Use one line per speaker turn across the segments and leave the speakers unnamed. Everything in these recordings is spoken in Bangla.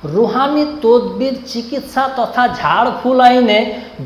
রুহানি তদবির চিকিৎসা তথা ঝাড়ফুল আইনে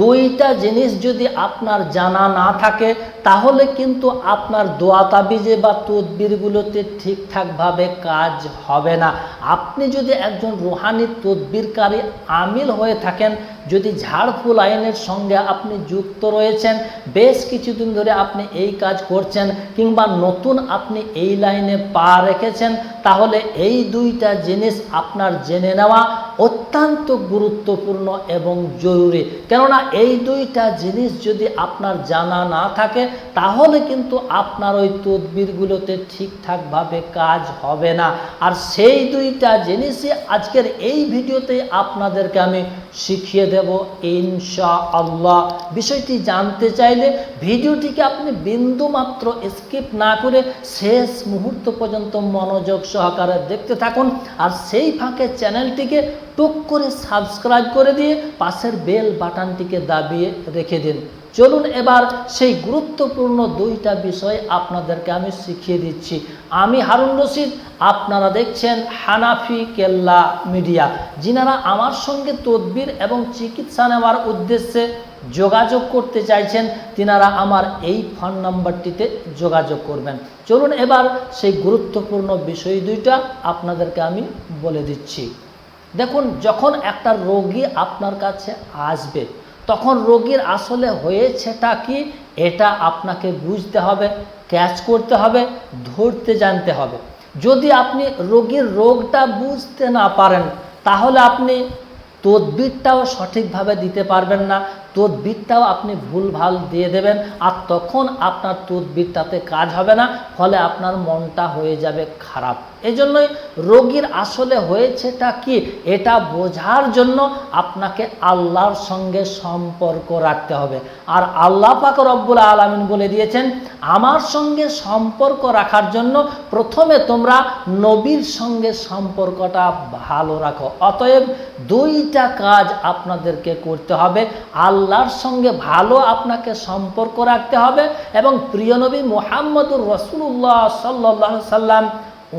দুইটা জিনিস যদি আপনার জানা না থাকে, তাহলে কিন্তু আপনার দোয়া তাবিজে বা তদবিরগুলোতে ঠিকঠাকভাবে কাজ হবে না। আপনি যদি একজন রুহানি তদবিরকারী আমিল হয়ে থাকেন, যদি ঝাড়ফুল আইনের সঙ্গে আপনি যুক্ত রয়েছেন, বেশ কিছুদিন ধরে আপনি এই কাজ করছেন কিংবা নতুন আপনি এই লাইনে পা রেখেছেন, তাহলে এই দুইটা জিনিস আপনার জেনে নেওয়া অত্যন্ত গুরুত্বপূর্ণ এবং জরুরি। কেননা এই দুইটা জিনিস যদি আপনার জানা না থাকে, তাহলে কিন্তু আপনার ওই তদবিরগুলোতে ঠিকঠাকভাবে কাজ হবে না। আর সেই দুইটা জিনিসই আজকের এই ভিডিওতে আপনাদেরকে আমি শিখিয়ে দেব ইনশা আল্লাহ বিষয়টি জানতে চাইলে ভিডিওটিকে আপনি বিন্দু মাত্র স্কিপ না করে শেষ মুহূর্ত পর্যন্ত মনোযোগ সহকারে দেখতে থাকুন আর সেই ফাঁকে চ্যানেলটিকে টুক করে সাবস্ক্রাইব করে দিয়ে পাশের বেল বাটনটিকে দাবিয়ে রেখে দিন। চলুন এবার সেই গুরুত্বপূর্ণ দুইটা বিষয় আপনাদেরকে আমি শিখিয়ে দিচ্ছি। আমি হারুন রশিদ, আপনারা দেখছেন হানাফি কেল্লা মিডিয়া। যিনারা আমার সঙ্গে তদবির এবং চিকিৎসা নেওয়ার উদ্দেশ্যে যোগাযোগ করতে চাইছেন, তিনারা আমার এই ফোন নাম্বারটিতে যোগাযোগ করবেন। চলুন এবার সেই গুরুত্বপূর্ণ বিষয় দুইটা আপনাদেরকে আমি বলে দিচ্ছি। দেখুন, যখন একটা রোগী আপনার কাছে আসবে তখন রোগীর আসলে হয়েছেটা কি? এটা আপনাকে বুঝতে হবে ক্যাচ করতে হবে, ধরতে জানতে হবে। যদি আপনি রোগীর রোগটা বুঝতে না পারেন, তাহলে আপনি তদবিরটাও সঠিকভাবে দিতে পারবেন না। তদবিরটাও আপনি ভুলভাল দিয়ে দেবেন আর তখন আপনার তদবিরটাতে কাজ হবে না, ফলে আপনার মনটা হয়ে যাবে খারাপ। এই জন্যই রোগীর আসলে হয়েছেটা কি, এটা বোঝার জন্য আপনাকে আল্লাহর সঙ্গে সম্পর্ক রাখতে হবে। আর আল্লাহ পাক রব্বুল আলমিন বলে দিয়েছেন, আমার সঙ্গে সম্পর্ক রাখার জন্য প্রথমে তোমরা নবীর সঙ্গে সম্পর্কটা ভালো রাখো। অতএব দুইটা কাজ আপনাদেরকে করতে হবে আল্লাহর সঙ্গে ভালো আপনাকে সম্পর্ক রাখতে হবে এবং প্রিয় নবী মোহাম্মদুর রসুল্লাহ সাল্লাহ সাল্লাম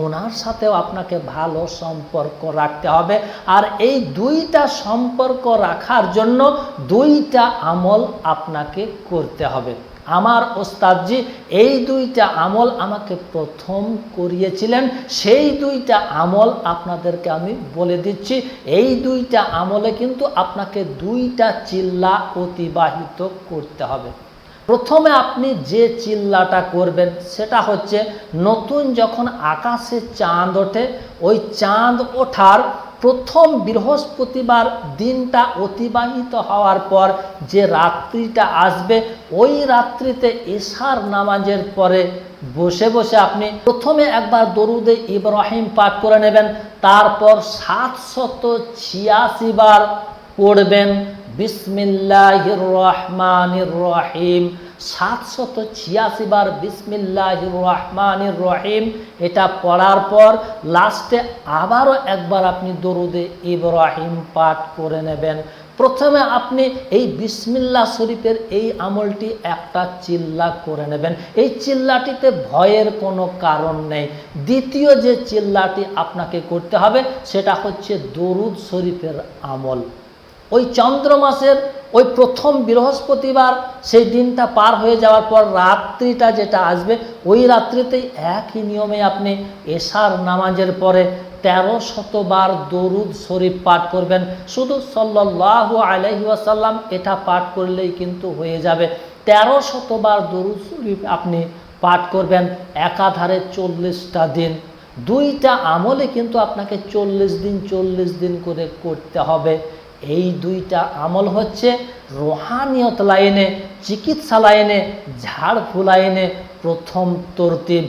ওনার সাথেও আপনাকে ভালো সম্পর্ক রাখতে হবে। আর এই দুইটা সম্পর্ক রাখার জন্য দুইটা আমল আপনাকে করতে হবে। আমার ওস্তাদজি এই দুইটা আমল আমাকে প্রথম করিয়েছিলেন। সেই দুইটা আমল আপনাদেরকে আমি বলে দিচ্ছি। এই দুইটা আমলে কিন্তু আপনাকে দুইটা চিল্লা অতিবাহিত করতে হবে। প্রথমে আপনি যে চিল্লাটা করবেন, সেটা হচ্ছে নতুন যখন আকাশে চাঁদ ওঠে, ওই চাঁদ ওঠার প্রথম বৃহস্পতিবার দিনটা অতিবাহিত হওয়ার পর যে রাত্রিটা আসবে, ওই রাত্রিতে এশার নামাজের পরে বসে বসে আপনি প্রথমে একবার দরুদে ইব্রাহিম পাঠ করে নেবেন, তারপর সাতশত ছিয়াশি বার পড়বেন, বিসমিল্লাহির রহমানির রহিম। সাতশত ছিয়াশি বার বিসমিল্লাহির রহমানির রহিম। এটা পড়ার পর লাস্টে আবারও একবার আপনি দরুদে ইব্রাহিম পাঠ করে নেবেন। প্রথমে আপনি এই বিসমিল্লা শরীফের এই আমলটি একটা চিল্লা করে নেবেন। এই চিল্লাটিতে ভয়ের কোনো কারণ নেই। দ্বিতীয় যে চিল্লাটি আপনাকে করতে হবে, সেটা হচ্ছে দরুদ শরীফের আমল। ওই চন্দ্র মাসের ওই প্রথম বৃহস্পতিবার সেই দিনটা পার হয়ে যাওয়ার পর রাত্রিটা যেটা আসবে, ওই রাত্রিতেই একই নিয়মে আপনি এশার নামাজের পরে তেরো শতবার দরুদ শরীফ পাঠ করবেন। শুধু সাল্লাহ আলহি এটা পাঠ করলেই কিন্তু হয়ে যাবে। তেরো শতবার দরুদ শরীফ আপনি পাঠ করবেন একাধারে চল্লিশটা দিন। দুইটা আমলে কিন্তু আপনাকে চল্লিশ দিন চল্লিশ দিন করে করতে হবে। এই দুইটা আমল হচ্ছে রোহানিয়ত লাইনে চিকিৎসা লাইনে ঝাড়ফুল লাইনে প্রথম তরতিব।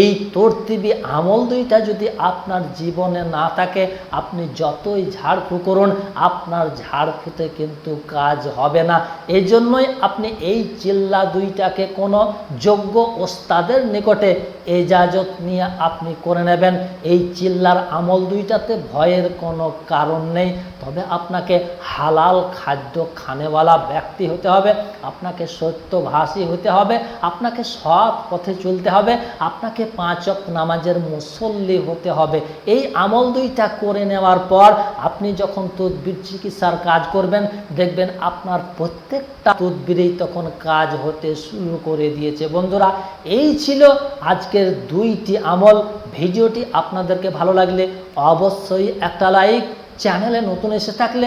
এই তরতিবি আমল দুইটা যদি আপনার জীবনে না থাকে, আপনি যতই ঝাড়ফু করুন, আপনার ঝাড়ফুতে কিন্তু কাজ হবে না। এই জন্যই আপনি এই চিল্লা দুইটাকে কোনো যোগ্য ওস্তাদের নিকটে এজাজত নিয়ে আপনি করে নেবেন। এই চিল্লার আমল দুইটাতে ভয়ের কোনো কারণ নেই। তবে আপনাকে হালাল খাদ্য খানেওয়ালা ব্যক্তি হতে হবে, আপনাকে সত্যভাষী হতে হবে, আপনাকে সৎ পথে চলতে হবে, আপনাকে আপনাকে পাঁচ ওয়াক্ত নামাজের মুসল্লি হতে হবে। এই আমল দুইটা করে নেওয়ার পর আপনি যখন তদবির চিকিৎসার কাজ করবেন, দেখবেন আপনার প্রত্যেকটা তদবিরেই তখন কাজ হতে শুরু করে দিয়েছে। বন্ধুরা, এই ছিল আজকের দুইটি আমল। ভিডিওটি আপনাদেরকে ভালো লাগলে অবশ্যই একটা লাইক, চ্যানেলে নতুন এসে থাকলে